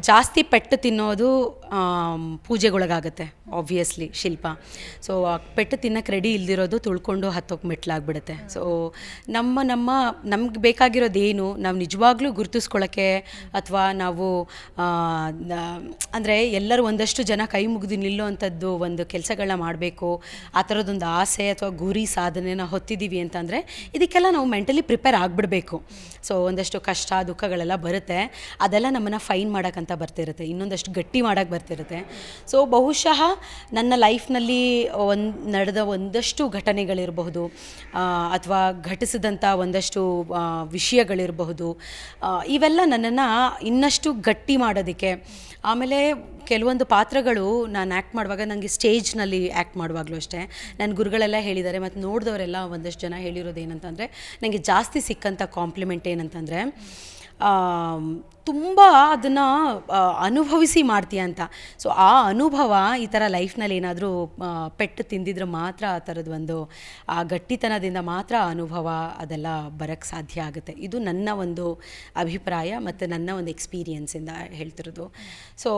ಜಾಸ್ತಿ ಪೆಟ್ಟು ತಿನ್ನೋದು ಪೂಜೆಗೊಳಗಾಗುತ್ತೆ ಆಬ್ವಿಯಸ್ಲಿ ಶಿಲ್ಪ. ಸೊ ಪೆಟ್ಟು ತಿನ್ನಕ್ಕೆ ರೆಡಿ ಇಲ್ದಿರೋದು ತುಳ್ಕೊಂಡು ಹತ್ತೋಕೆ ಮೆಟ್ಲಾಗ್ಬಿಡುತ್ತೆ. ಸೊ ನಮ್ಮ ನಮ್ಮ, ನಮ್ಗೆ ಬೇಕಾಗಿರೋದೇನು ನಾವು ನಿಜವಾಗ್ಲೂ ಗುರುತಿಸ್ಕೊಳ್ಳೋಕ್ಕೆ ಅಥವಾ ನಾವು ಅಂದರೆ ಎಲ್ಲರೂ ಒಂದಷ್ಟು ಜನ ಕೈ ಮುಗಿದು ನಿಲ್ಲುವಂಥದ್ದು ಒಂದು ಕೆಲಸಗಳನ್ನ ಮಾಡಬೇಕು, ಆ ಥರದೊಂದು ಆಸೆ ಅಥವಾ ಗುರಿ ಸಾಧನೆನ ಹೊತ್ತಿದ್ದೀವಿ ಅಂತಂದರೆ ಇದಕ್ಕೆಲ್ಲ ನಾವು ಮೆಂಟಲಿ ಪ್ರಿಪೇರ್ ಆಗಿಬಿಡಬೇಕು. ಸೊ ಒಂದಷ್ಟು ಕಷ್ಟ, ದುಃಖಗಳೆಲ್ಲ ಬರುತ್ತೆ, ಅದೆಲ್ಲ ನಮ್ಮನ್ನು ಫೈನ್ ಮಾಡೋಕ್ಕಂತ ಬರ್ತಿರುತ್ತೆ. ಇನ್ನೊಂದಷ್ಟು ಗಟ್ಟಿ ಮಾಡೋಕ್ಕೆ ಬರ್ತಿರುತ್ತೆ. ಸೊ ಬಹುಶಃ ನನ್ನ ಲೈಫ್ನಲ್ಲಿ ಒಂದು, ನಡೆದ ಒಂದಷ್ಟು ಘಟನೆಗಳಿರಬಹುದು ಅಥವಾ ಘಟಿಸಿದಂಥ ಒಂದಷ್ಟು ವಿಷಯಗಳಿರಬಹುದು. ಇವೆಲ್ಲ ನನ್ನನ್ನು ಇನ್ನಷ್ಟು ಗಟ್ಟಿ ಮಾಡೋದಕ್ಕೆ, ಆಮೇಲೆ ಕೆಲವೊಂದು ಪಾತ್ರಗಳು ನಾನು ಆ್ಯಕ್ಟ್ ಮಾಡುವಾಗ ನನಗೆ ಸ್ಟೇಜ್ನಲ್ಲಿ ಆ್ಯಕ್ಟ್ ಮಾಡುವಾಗಲೂ ಅಷ್ಟೇ. ನನ್ನ ಗುರುಗಳೆಲ್ಲ ಹೇಳಿದ್ದಾರೆ, ಮತ್ತು ನೋಡಿದವರೆಲ್ಲ ಒಂದಷ್ಟು ಜನ ಹೇಳಿರೋದು ಏನಂತಂದರೆ ನನಗೆ ಜಾಸ್ತಿ ಸಿಕ್ಕಂಥ ಕಾಂಪ್ಲಿಮೆಂಟ್ ಏನಂತಂದರೆ ತುಂಬ ಅದನ್ನು ಅನುಭವಿಸಿ ಮಾಡ್ತೀಯ ಅಂತ. ಸೊ ಆ ಅನುಭವ ಈ ಥರ ಲೈಫ್ನಲ್ಲಿ ಏನಾದರೂ ಪೆಟ್ಟು ತಿಂದಿದ್ರೆ ಮಾತ್ರ ಆ ಥರದ್ದು ಒಂದು, ಆ ಗಟ್ಟಿತನದಿಂದ ಮಾತ್ರ ಅನುಭವ ಅದೆಲ್ಲ ಬರೋಕ್ಕೆ ಸಾಧ್ಯ ಆಗುತ್ತೆ. ಇದು ನನ್ನ ಒಂದು ಅಭಿಪ್ರಾಯ ಮತ್ತು ನನ್ನ ಒಂದು ಎಕ್ಸ್ಪೀರಿಯನ್ಸಿಂದ ಹೇಳ್ತಿರೋದು. ಸೊ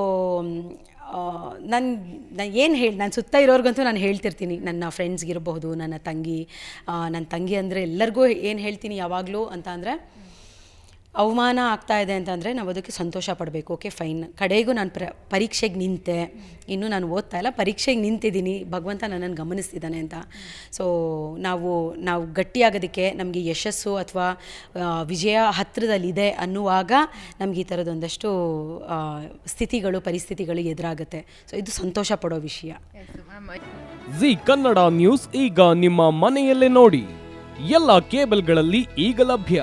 ನಾನು ನಾನು ಏನು ಹೇಳಿ, ನಾನು ಸುತ್ತ ಇರೋರ್ಗಂತೂ ನಾನು ಹೇಳ್ತಿರ್ತೀನಿ. ನನ್ನ ಫ್ರೆಂಡ್ಸ್ಗಿರಬಹುದು, ನನ್ನ ತಂಗಿ ನನ್ನ ತಂಗಿ ಅಂದರೆ ಎಲ್ಲರಿಗೂ ಏನು ಹೇಳ್ತೀನಿ ಯಾವಾಗಲೂ ಅಂತ ಅಂದರೆ ಅವಮಾನ ಆಗ್ತಾ ಇದೆ ಅಂತಂದರೆ ನಾವು ಅದಕ್ಕೆ ಸಂತೋಷ ಪಡಬೇಕು. Okay, fine. ಕಡೆಗೂ ನಾನು ಪ್ರ, ಪರೀಕ್ಷೆಗೆ ನಿಂತೆ. ಇನ್ನೂ ನಾನು ಓದ್ತಾ ಇಲ್ಲ, ಪರೀಕ್ಷೆಗೆ ನಿಂತಿದ್ದೀನಿ. ಭಗವಂತ ನನ್ನನ್ನು ಗಮನಿಸ್ತಿದ್ದಾನೆ ಅಂತ. ಸೊ ನಾವು ನಾವು ಗಟ್ಟಿಯಾಗೋದಕ್ಕೆ ನಮಗೆ ಯಶಸ್ಸು ಅಥವಾ ವಿಜಯ ಹತ್ತಿರದಲ್ಲಿದೆ ಅನ್ನುವಾಗ ನಮಗೆ ಈ ಥರದೊಂದಷ್ಟು ಸ್ಥಿತಿಗಳು, ಪರಿಸ್ಥಿತಿಗಳು ಎದುರಾಗುತ್ತೆ. ಸೊ ಇದು ಸಂತೋಷ ಪಡೋ ವಿಷಯ. ಜಿ ಕನ್ನಡ ನ್ಯೂಸ್ ಈಗ ನಿಮ್ಮ ಮನೆಯಲ್ಲೇ ನೋಡಿ. ಎಲ್ಲ ಕೇಬಲ್ಗಳಲ್ಲಿ ಈಗ ಲಭ್ಯ.